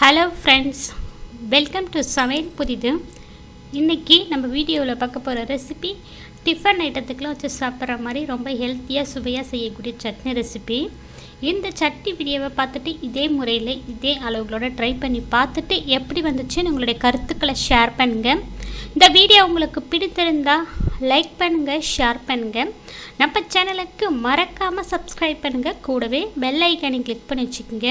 Hello friends welcome to சமையல் புதிது. இன்றைக்கி நம்ம வீடியோவில் பார்க்க போகிற ரெசிபி டிஃபன் ஐட்டத்துக்குலாம் வச்சு சாப்பிட்ற மாதிரி ரொம்ப ஹெல்த்தியாக சுவையாக செய்யக்கூடிய சட்னி ரெசிபி இந்த சட்னி வீடியோவை பார்த்துட்டு இதே முறையில் இதே அளவுகளோட ட்ரை பண்ணி பார்த்துட்டு எப்படி வந்துச்சுன்னு உங்களுடைய கருத்துக்களை ஷேர் பண்ணுங்கள் இந்த வீடியோ உங்களுக்கு பிடித்திருந்தால் லைக் பண்ணுங்கள் ஷேர் பண்ணுங்கள் நம்ம சேனலுக்கு மறக்காமல் சப்ஸ்கிரைப் பண்ணுங்கள் கூடவே பெல் ஐக்கானை கிளிக் பண்ணி வச்சுக்கோங்க.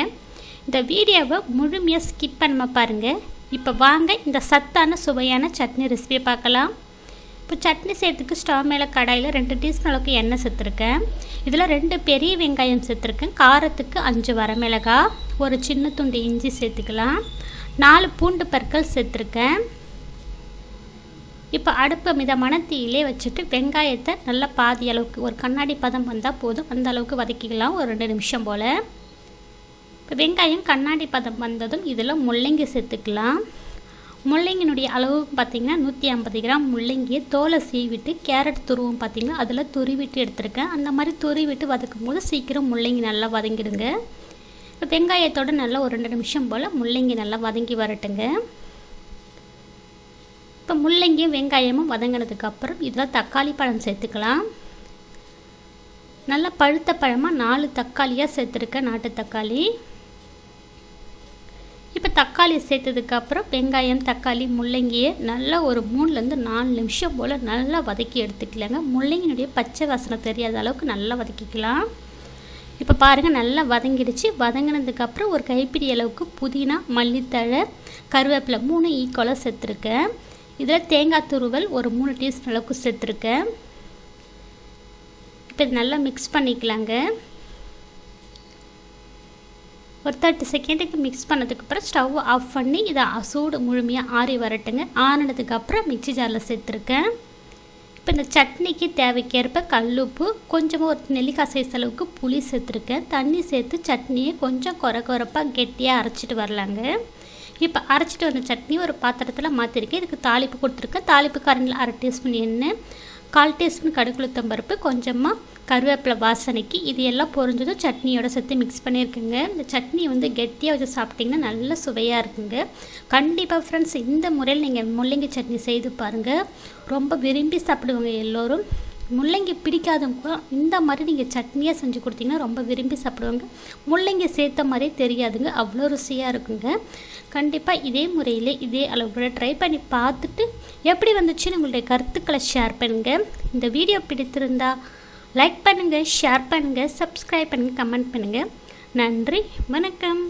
இந்த வீடியோவை முழுமையாக ஸ்கிப் பண்ணாமல் பாருங்கள் இப்போ வாங்க இந்த சத்தான சுவையான சட்னி ரெசிபியை பார்க்கலாம். இப்போ சட்னி செய்கிறதுக்கு ஸ்டவ் மேலே கடாயில் ரெண்டு டீஸ்பூன் அளவுக்கு எண்ணெய் சேர்த்துருக்கேன். இதில் ரெண்டு பெரிய வெங்காயம் சேர்த்துருக்கேன். காரத்துக்கு அஞ்சு வரமிளகா ஒரு சின்ன துண்டு இஞ்சி சேர்த்துக்கலாம். நாலு பூண்டு பற்கள் சேர்த்துருக்கேன். இப்போ அடுப்பை மிதமான தீயிலே வச்சுட்டு வெங்காயத்தை நல்லா பாதி அளவுக்கு ஒரு கண்ணாடி பதம் வந்தால் போதும். அந்த அளவுக்கு வதக்கிக்கலாம் ஒரு ரெண்டு நிமிஷம் போல். இப்போ வெங்காயம் கண்ணாடி பதம் வந்ததும் இதில் முள்ளங்கி சேர்த்துக்கலாம். முள்ளங்கினுடைய அளவு பார்த்திங்கன்னா நூற்றி ஐம்பது கிராம் முள்ளங்கியை தோலை சீவிட்டு கேரட் துருவும் பார்த்திங்கன்னா அதில் துருவிட்டு எடுத்துருக்கேன். அந்த மாதிரி துருவிட்டு வதக்கும் போது சீக்கிரம் முள்ளங்கி நல்லா வதங்கிடுங்க. இப்போ வெங்காயத்தோடு நல்லா ஒரு ரெண்டு நிமிஷம் போல் முள்ளங்கி நல்லா வதங்கி வரட்டுங்க. இப்போ முள்ளங்கியும் வெங்காயமும் வதங்கினதுக்கப்புறம் இதில் தக்காளி பழம் சேர்த்துக்கலாம். நல்லா பழுத்த பழமாக நாலு தக்காளியாக சேர்த்துருக்கேன் நாட்டு தக்காளி. தக்காளி சேர்த்ததுக்கப்புறம் வெங்காயம் தக்காளி முள்ளங்கியை நல்லா ஒரு மூணுலேருந்து நாலு நிமிஷம் போல் நல்லா வதக்கி எடுத்துக்கலாங்க. முள்ளங்கினுடைய பச்சை வாசனை தெரியாத அளவுக்கு நல்லா வதக்கிக்கலாம். இப்போ பாருங்கள் நல்லா வதங்கிடுச்சு. வதங்கினதுக்கப்புறம் ஒரு கைப்பிடி அளவுக்கு புதினா மல்லித்தழை கருவேப்பிலை மூணு ஈக்குவலாக சேர்த்துருக்கேன். இதில் தேங்காய் துருவல் ஒரு மூணு டீஸ்பூன் அளவுக்கு சேர்த்துருக்கேன். இப்போ நல்லா மிக்ஸ் பண்ணிக்கலாங்க. ஒரு தேர்ட்டி செகண்டுக்கு மிக்ஸ் பண்ணதுக்கப்புறம் ஸ்டவ் ஆஃப் பண்ணி இதை சூடு முழுமையாக ஆறி வரட்டுங்க. ஆறினதுக்கப்புறம் மிக்சி ஜாரில் சேர்த்துருக்கேன். இப்போ இந்த சட்னிக்கு தேவைக்கேற்ப கல்லுப்பு கொஞ்சமாக ஒரு நெல்லிக்காய் சைஸ் அளவுக்கு புளி சேர்த்துருக்கேன். தண்ணி சேர்த்து சட்னியை கொஞ்சம் குறை குறைப்பாக கெட்டியாக அரைச்சிட்டு வரலாங்க. இப்போ அரைச்சிட்டு வந்த சட்னி ஒரு பாத்திரத்தில் மாற்றிருக்கேன் இதுக்கு தாளிப்பு கொடுத்துருக்கேன். தாளிப்பு கரண்டில் அரை டீஸ்பூன் எண்ணெய் கால் டீஸ்பூன் கடுக்குளுத்தம் பருப்பு கொஞ்சமாக கருவேப்பிலை வாசனைக்கு இது எல்லாம் பொரிஞ்சதும் சட்னியோட சேர்த்து மிக்ஸ் பண்ணியிருக்குங்க. இந்த சட்னி வந்து கெட்டியாக வச்சு சாப்பிட்டிங்கன்னா நல்ல சுவையாக இருக்குங்க. கண்டிப்பாக ஃப்ரெண்ட்ஸ் இந்த முறையில் நீங்கள் முள்ளங்கி சட்னி செய்து பாருங்கள் ரொம்ப விரும்பி சாப்பிடுவாங்க எல்லோரும். முள்ளங்கி பிடிக்காதவங்க கூட இந்த மாதிரி நீங்கள் சட்னியாக செஞ்சு கொடுத்தீங்கன்னா ரொம்ப விரும்பி சாப்பிடுவாங்க. முள்ளங்கி சேர்த்த மாதிரியே தெரியாதுங்க. அவ்வளோ ருசியாக இருக்குங்க. கண்டிப்பாக இதே முறையில் இதே அளவுக்கு ட்ரை பண்ணி பார்த்துட்டு எப்படி வந்துச்சுன்னு உங்களுடைய கருத்துக்களை ஷேர் பண்ணுங்கள் இந்த வீடியோ பிடித்திருந்தா லைக் பண்ணுங்கள் ஷேர் பண்ணுங்கள் சப்ஸ்கிரைப் பண்ணுங்கள் கமெண்ட் பண்ணுங்கள் நன்றி வணக்கம்.